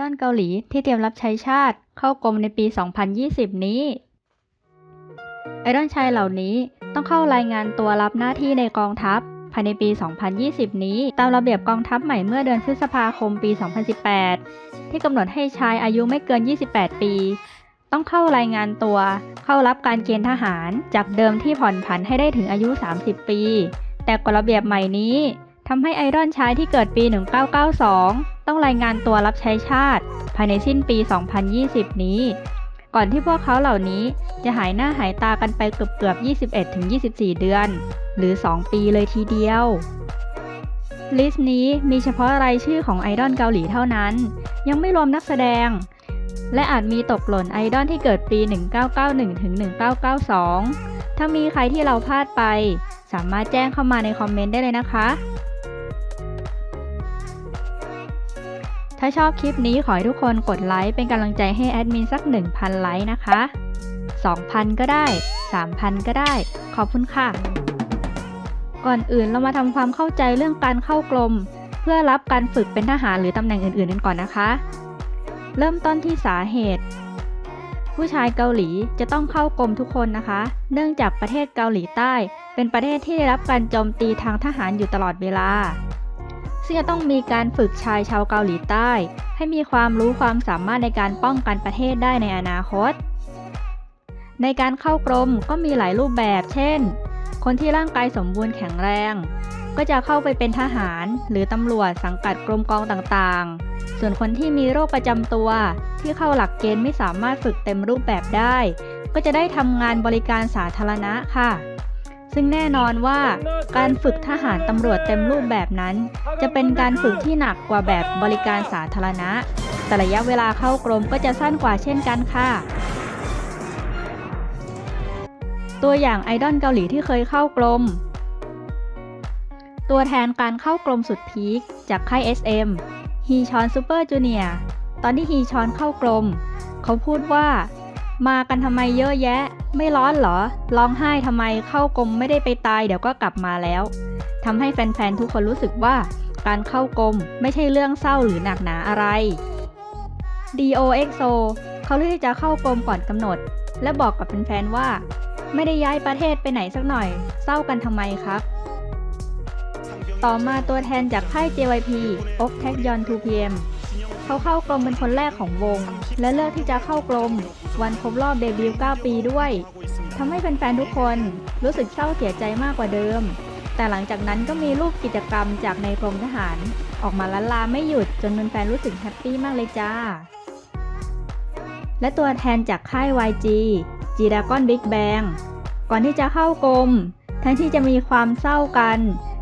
ดอลเกาหลีที่เตรียมรับใช้ชาติเข้ากรมในปี 2020 นี้ ไอดอลชายเหล่านี้ต้องเข้ารายงานตัวรับหน้าที่ในกองทัพภายในปี 2020 นี้ ตามระเบียบกองทัพใหม่เมื่อเดือนพฤษภาคมปี 2018 ที่กำหนดให้ชายอายุไม่เกิน 28 ปี ต้องเข้ารายงานตัว เข้ารับการเกณฑ์ทหาร จากเดิมที่ผ่อนผันให้ได้ถึงอายุ 30 ปี แต่กฎระเบียบใหม่นี้ทำให้ไอดอลชายที่เกิดปี 1992 ต้องรายงานตัวรับใช้ชาติ ภายในสิ้นปี 2020 นี้ ก่อนที่พวกเขาเหล่านี้จะหายหน้าหายตากันไปเกือบเกือบๆ21-24 เดือน หรือ 2 ปีเลยทีเดียว ลิสต์นี้มีเฉพาะรายชื่อของไอดอลเกาหลีเท่านั้น ยังไม่รวมนักแสดง และอาจมีตกหล่นไอดอลที่เกิดปี 1991ถึง1992 ถ้ามีใครที่เราพลาดไป สามารถแจ้งเข้ามาในคอมเมนต์ได้เลยนะคะ ถ้าชอบคลิปนี้ขอให้ทุกคนกดไลค์เป็นกำลังใจให้แอดมินสัก 1,000 ไลค์นะคะ 2,000 ก็ได้ 3,000 ก็ได้ ขอบคุณค่ะ ก่อนอื่นเรามาทำความเข้าใจเรื่องการเข้ากรม เพื่อรับการฝึกเป็นทหารหรือตำแหน่งอื่นๆกันก่อนนะคะ เริ่มต้นที่สาเหตุ ผู้ชายเกาหลีจะต้องเข้ากรมทุกคนนะคะ เนื่องจากประเทศเกาหลีใต้ เป็นประเทศที่ได้รับการโจมตีทางทหารอยู่ตลอดเวลา ซึ่งจะต้องมีการฝึกชายชาวเกาหลีใต้ ให้มีความรู้ความสามารถในการป้องกันประเทศได้ในอนาคต ในการเข้ากรมก็มีหลายรูปแบบ เช่น คนที่ร่างกายสมบูรณ์แข็งแรง ก็จะเข้าไปเป็นทหารหรือตำรวจสังกัดกรมกองต่างๆ ส่วนคนที่มีโรคประจำตัว ที่เข้าหลักเกณฑ์ไม่สามารถฝึกเต็มรูปแบบได้ ก็จะได้ทำงานบริการสาธารณะค่ะ ซึ่งแน่นอนว่าการฝึกทหารตำรวจเต็มรูปแบบนั้น จะเป็นการฝึกที่หนักกว่าแบบบริการสาธารณะ แต่ระยะเวลาเข้ากรมก็จะสั้นกว่าเช่นกันค่ะ ตัวอย่างไอดอลเกาหลีที่เคยเข้ากรมตัวแทนการเข้ากรมสุดพีคจากค่าย SM ฮีชอนซูเปอร์จูเนียตอนที่ฮีชอนเข้ากรม เขาพูดว่า มากันทำไมเยอะแยะ ไม่ร้อนเหรอ ร้องไห้ทำไมเข้ากรมไม่ได้ไปตายเดี๋ยวก็กลับมาแล้วทำให้แฟนๆทุกคนรู้สึกว่าการเข้ากรมไม่ใช่เรื่องเศร้าหรือหนักหนาอะไร DOXO เขาเลือกที่จะเข้ากรมก่อนกำหนด และบอกกับแฟนๆว่า ไม่ได้ย้ายประเทศไปไหนสักหน่อย เศร้ากันทำไมครับ ต่อมาตัวแทนจากค่าย JYP อกแท็กยอน 2PM เขาเข้ากรมเป็นคนแรกของวง และเลือกที่จะเข้ากรม วันครบรอบเดบิวต์ 9 ปีด้วย ทำให้แฟนๆ ทุกคนรู้สึกเศร้าเสียใจมากกว่าเดิม แต่หลังจากนั้นก็มีรูปกิจกรรมจากในกรมทหาร ออกมาล้านลาไม่หยุดจนแฟนๆ รู้สึกแฮปปี้มากเลยจ้า และตัวแทนจากค่าย YG G Dragon Big Bang ก่อนที่จะเข้ากรมทั้งที่จะมีความเศร้ากัน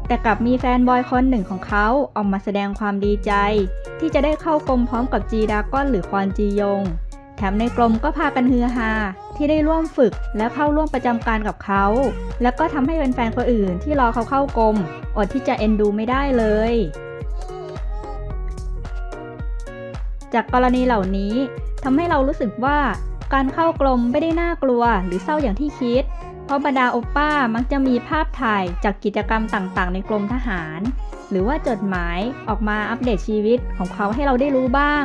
แต่กลับมีแฟนบอยคนหนึ่งของเขาออกมาแสดงความดีใจ ที่จะได้เข้ากรมพร้อมกับจีดากอนหรือควอนจียง แถมในกรมก็พากันฮือฮาที่ได้ร่วมฝึกและเข้าร่วมประจำการกับเขา แล้วก็ทำให้แฟนๆคนอื่นที่รอเขาเข้ากรมอดที่จะเอ็นดูไม่ได้เลย จากกรณีเหล่านี้ทำให้เรารู้สึกว่าการเข้ากรมไม่ได้น่ากลัวหรือเศร้าอย่างที่คิด เพราะบรรดาโอป้ามักจะมีภาพถ่ายจากกิจกรรมต่างๆ ในกรมทหาร หรือว่าจดหมายออกมาอัปเดตชีวิตของเขาให้เราได้รู้บ้าง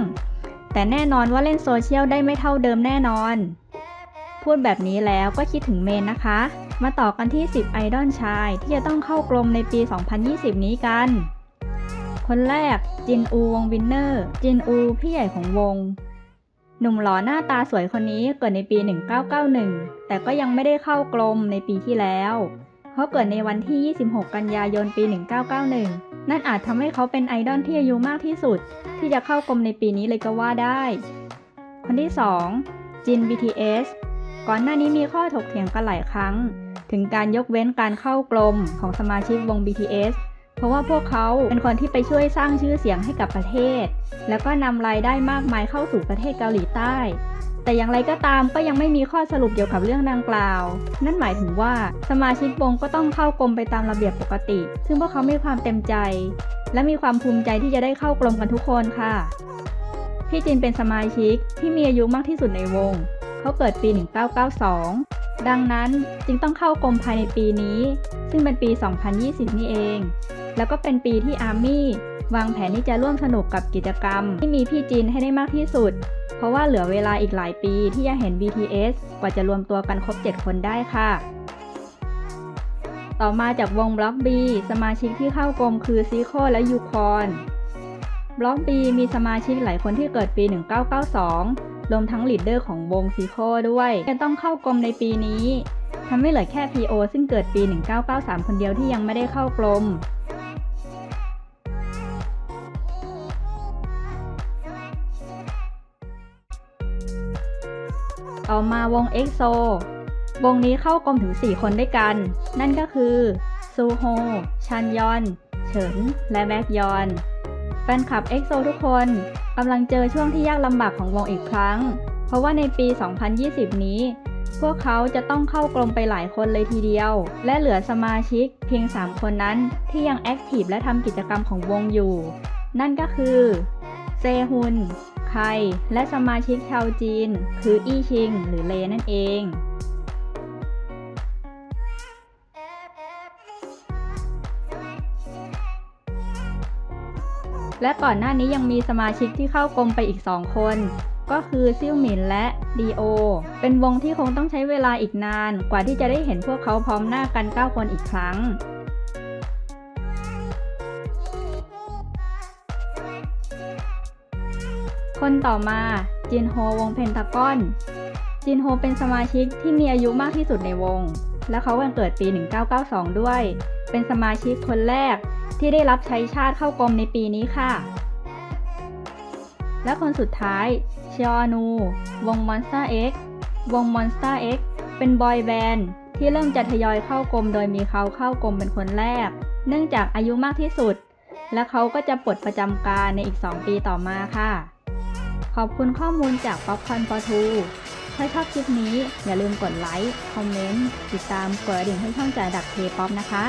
แต่แน่นอนว่าเล่นโซเชียลได้ไม่เท่าเดิมแน่นอน พูดแบบนี้แล้วก็คิดถึงเมนนะคะ มาต่อกันที่ 10 ไอดอลชายที่จะต้องเข้ากรมในปี 2020 นี้กัน คนแรกจินอูวงวินเนอร์ จินอูพี่ใหญ่ของวง หนุ่มหล่อหน้าตาสวยคนนี้เกิดในปี 1991 แต่ก็ยังไม่ได้เข้ากรมในปีที่แล้ว เขาะเกิดในวันที่ 26 กันยายน ปี 1991 นั่นอาจทำให้เขาเป็นไอดอลที่อายุมากที่สุด ที่จะเข้ากรมในปีนี้เลยก็ว่าได้ คนที่ 2 จิน BTS ก่อนหน้านี้มีข้อถกเถียงกันหลายครั้ง ถึงการยกเว้นการเข้ากรมของสมาชิกวง BTS เพราะว่าพวกเขาเป็นคนที่ไปช่วยสร้างชื่อเสียงให้กับประเทศ แล้วก็นำรายได้มากมายเข้าสู่ประเทศเกาหลีใต้ แต่อย่างไรก็ตามก็ยังไม่มีข้อสรุปเกี่ยวกับเรื่องดังกล่าว นั่นหมายถึงว่าสมาชิกวงก็ต้องเข้ากรมไปตามระเบียบปกติ ซึ่งพวกเขามีความเต็มใจ และมีความภูมิใจที่จะได้เข้ากรมกันทุกคนค่ะ พี่จินเป็นสมาชิกที่มีอายุมากที่สุดในวง เขาเกิดปี 1992 ดังนั้นจึงต้องเข้ากรมภายในปีนี้ ซึ่งเป็นปี 2020 นี่เอง แล้วก็เป็นปีที่อาร์มี่วางแผนที่จะร่วมสนุกกับกิจกรรม ที่มีพี่จินให้ได้มากที่สุด เพราะว่าเหลือเวลาอีกหลายปีที่จะเห็น BTS กว่าจะรวมตัวกันครบ 7 คนได้ค่ะ ต่อมาจากวงบล็อก B สมาชิกที่เข้ากรมคือซีโคและยูคอนบล็อก B มีสมาชิกหลายคนที่เกิดปี 1992 รวมทั้งลีดเดอร์ของวงซีโคด้วยจะต้องเข้ากรมในปีนี้ทำให้เหลือแค่ PO ซึ่งเกิดปี 1993 คนเดียวที่ยังไม่ได้เข้ากรม ต่อมาวง EXO วงนี้เข้ากรมถึง 4 คนด้วยกัน นั่นก็คือ ซูโฮ ชันยอน เฉิน และแบ็กยอน แฟนคลับ EXO ทุกคนกำลังเจอช่วงที่ยากลำบากของวงอีกครั้ง เพราะว่าในปี 2020 นี้ พวกเขาจะต้องเข้ากรมไปหลายคนเลยทีเดียว และเหลือสมาชิกเพียง 3 คนนั้นที่ยังแอคทีฟและทำกิจกรรมของวงอยู่ นั่นก็คือ เซฮุน ไคและสมาชิกชาวจีน คืออี้ชิง หรือเลนั่นเองและก่อนหน้านี้ยังมีสมาชิกที่เข้ากรมไปอีก 2 คน ก็คือซิ่วหมินและดีโอ เป็นวงที่คงต้องใช้เวลาอีกนาน กว่าที่จะได้เห็นพวกเขาพร้อมหน้ากัน 9 คนอีกครั้ง คนต่อมาจินโฮวงเพนทากอน จินโฮเป็นสมาชิกที่มีอายุมากที่สุดในวง และเขาวันเกิดปี 1992 ด้วย เป็นสมาชิกคนแรกที่ได้รับใช้ชาติเข้ากรมในปีนี้ค่ะ และคนสุดท้ายเชอนู วง Monster X วง Monster X เป็นบอยแบนด์ที่เริ่มจะทยอยเข้ากรมโดยมีเขาเข้ากรมเป็นคนแรก เนื่องจากอายุมากที่สุด และเขาก็จะปลดประจำการในอีก 2 ปีต่อมาค่ะ ขอบคุณข้อมูลจากป๊อปคอนฟอร์ทูถ้าชอบคลิปนี้อย่าลืมกดไลค์ คอมเมนต์ ติดตามกดกระดิ่งให้ช่องจ่ายดักเคป๊อปนะคะ